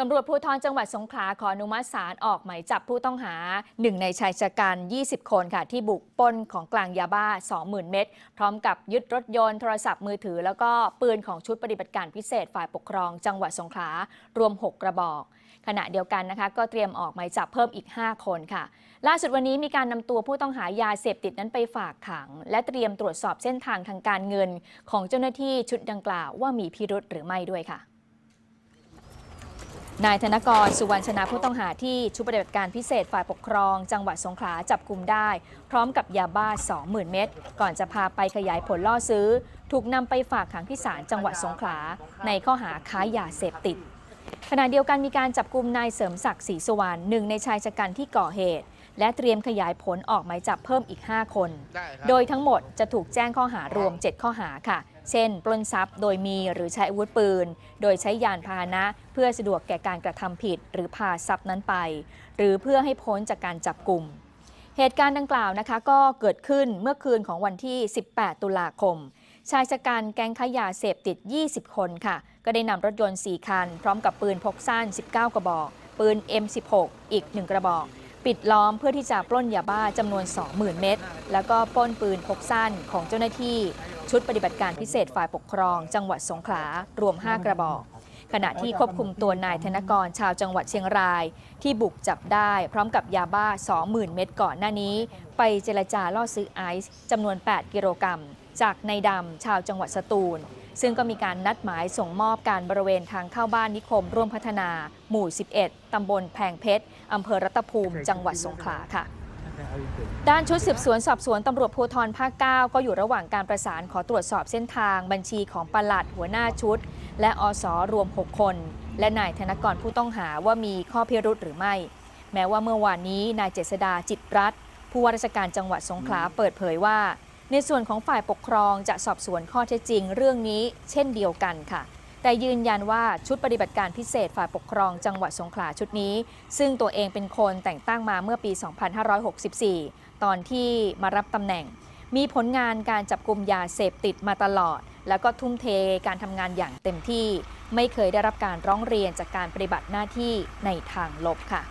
ตำรวจภูธรจังหวัดสงขลาขออนุมัติศาลออกหมายจับผู้ต้องหาหนึ่งในชายชะกัน 20 คนค่ะ ที่บุกปล้นของกลางยาบ้า 20,000 เม็ดพร้อมกับยึดรถยนต์โทรศัพท์มือถือ แล้วก็ปืนของชุดปฏิบัติการพิเศษฝ่ายปกครอง จังหวัดสงขลารวม 6 กระบอก ขณะเดียวกันนะคะ ก็เตรียมออกหมายจับเพิ่มอีก 5 คนค่ะ ล่าสุดวันนี้มีการนำตัวผู้ต้องหายาเสพติดนั้นไปฝากขัง และเตรียมตรวจสอบเส้นทางทางการเงิน ของเจ้าหน้าที่ชุดดังกล่าวว่ามีพิรุธหรือไม่ด้วยค่ะ นายธนกรสุวรรณชนะผู้ต้องหาที่ชุดปฏิบัติการพิเศษฝ่ายปกครอง จังหวัดสงขลาจับกลุ่มได้ พร้อมกับยาบ้า 20,000 เม็ดก่อนจะพาไปขยายผลล่อซื้อ ถูกนำไปฝากขังที่ศาลจังหวัดสงขลาในข้อหาค้ายาเสพติดขณะเดียวกันมีการจับกลุ่มนายเสริมศักดิ์ศรีสุวรรณหนึ่งในชายชะกันที่ก่อเหตุ และเตรียมขยายผลออกหมายจับเพิ่มอีก 5 คนได้ครับโดยทั้งหมดจะถูกแจ้งข้อหารวม 7 ข้อหาค่ะ เช่น ปล้นทรัพย์โดยมีหรือใช้อาวุธปืน โดยใช้ยานพาหนะ เพื่อสะดวกแก่การกระทำผิด หรือพาทรัพย์นั้นไป หรือเพื่อให้พ้นจากการจับกลุ่ม เหตุการณ์ดังกล่าวนะคะก็เกิดขึ้นเมื่อคืนของวันที่ 18 ตุลาคม ชายชะกันแก๊งค้ายาเสพติด 20 คนค่ะ ก็ได้นำรถยนต์ 4 คัน พร้อมกับปืนพกสั้น 19 กระบอก ปืน M16 อีก 1 กระบอก ปิดล้อมเพื่อที่จะปล้นยาบ้าจำนวน 20,000 เม็ดแล้วก็ปล้นปืนพกสั้นของเจ้าหน้าที่ ชุดปฏิบัติการพิเศษฝ่ายปกครอง จังหวัดสงขลารวม 5 กระบอก ขณะที่ควบคุมตัวนายธนกรชาวจังหวัดเชียงราย ที่บุกจับได้พร้อมกับยาบ้า 20,000 เม็ดก่อนหน้านี้ ไปเจรจาล่อซื้อไอซ์จำนวน 8 กิโลกรัม จากนายดำชาวจังหวัดสตูล ซึ่งก็มีการนัดหมายส่งมอบการบริเวณทางเข้าบ้านนิคม ร่วมพัฒนา หมู่ 11 ตำบลแพงเพชรอำเภอรัตภูมิ จังหวัดสงขลาค่ะ ด้านชุดสืบสวนสอบสวนตำรวจภูธรภาค 9 ก็อยู่ระหว่างการประสานขอตรวจสอบเส้นทางบัญชีของปลัดหัวหน้าชุด และอสรวม 6 คน และนายธนกรผู้ต้องหาว่ามีข้อพิรุธหรือไม่ แม้ว่าเมื่อวานนี้นายเจษดาจิตรัตน์ผู้ว่าราชการจังหวัดสงขลาเปิดเผยว่า ในส่วนของฝ่ายปกครองจะสอบสวนข้อเท็จจริง เรื่องนี้เช่นเดียวกันค่ะ แต่ยืนยันว่าชุดปฏิบัติการพิเศษฝ่ายปกครองจังหวัดสงขลาชุดนี้ ซึ่งตัวเองเป็นคนแต่งตั้งมาเมื่อปี 2564 ตอนที่มารับตำแหน่ง มีผลงานการจับกลุ่มยาเสพติดมาตลอด แล้วก็ทุ่มเทการทำงานอย่างเต็มที่ ไม่เคยได้รับการร้องเรียนจากการปฏิบัติหน้าที่ในทางลบค่ะ